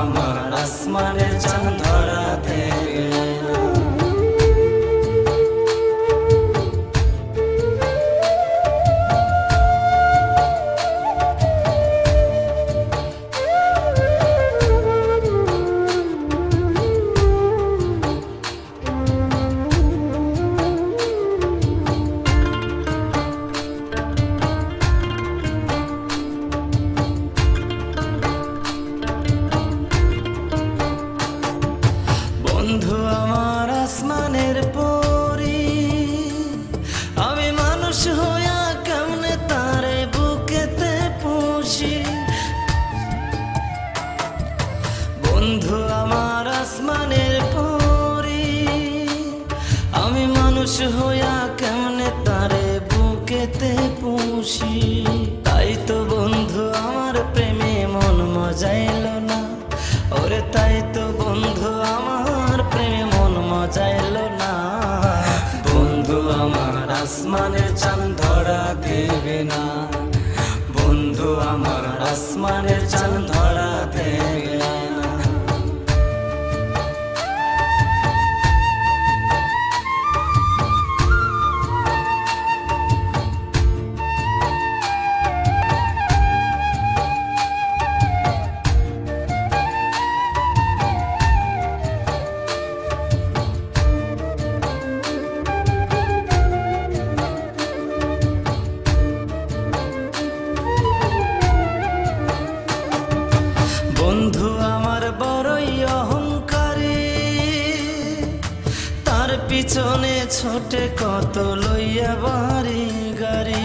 আমার আসমানের চান ধরা। আসমানের পরি। আমি মানুষ হইয়া কেমনে তারে বুকেতে পুষি? বন্ধু আমার আসমানের পরি। আমি মানুষ হইয়া কেমনে তারে বুকেতে পুষি? আমার আসমানের চান ধরা দেবে না। বন্ধু আমার আসমানের চান ধরা তার পিছনে ছোটে কত লইয়া বাড়ি গাড়ি।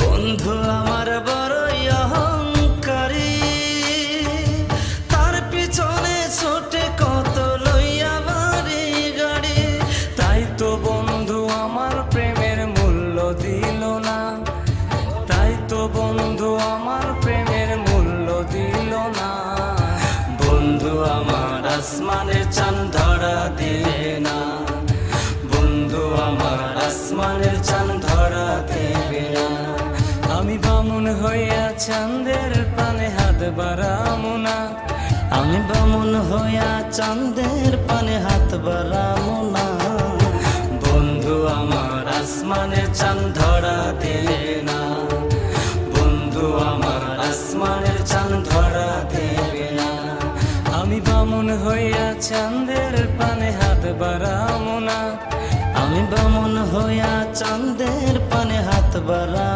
বন্ধু আমার চাঁদের পানে হাত বাড়ামু না। আমি বামুন হইয়া চাঁদের পানে হাত বাড়ামু না। বন্ধু, আমার আসমানের চাঁদ ধরা দিলে না। বন্ধু, আমার আসমানের চাঁদ ধরা দেবে না। আমি বামুন হইয়া চাঁদের পানে হাত বাড়ামু না। আমি বামুন হইয়া চাঁদের পানে হাত বাড়া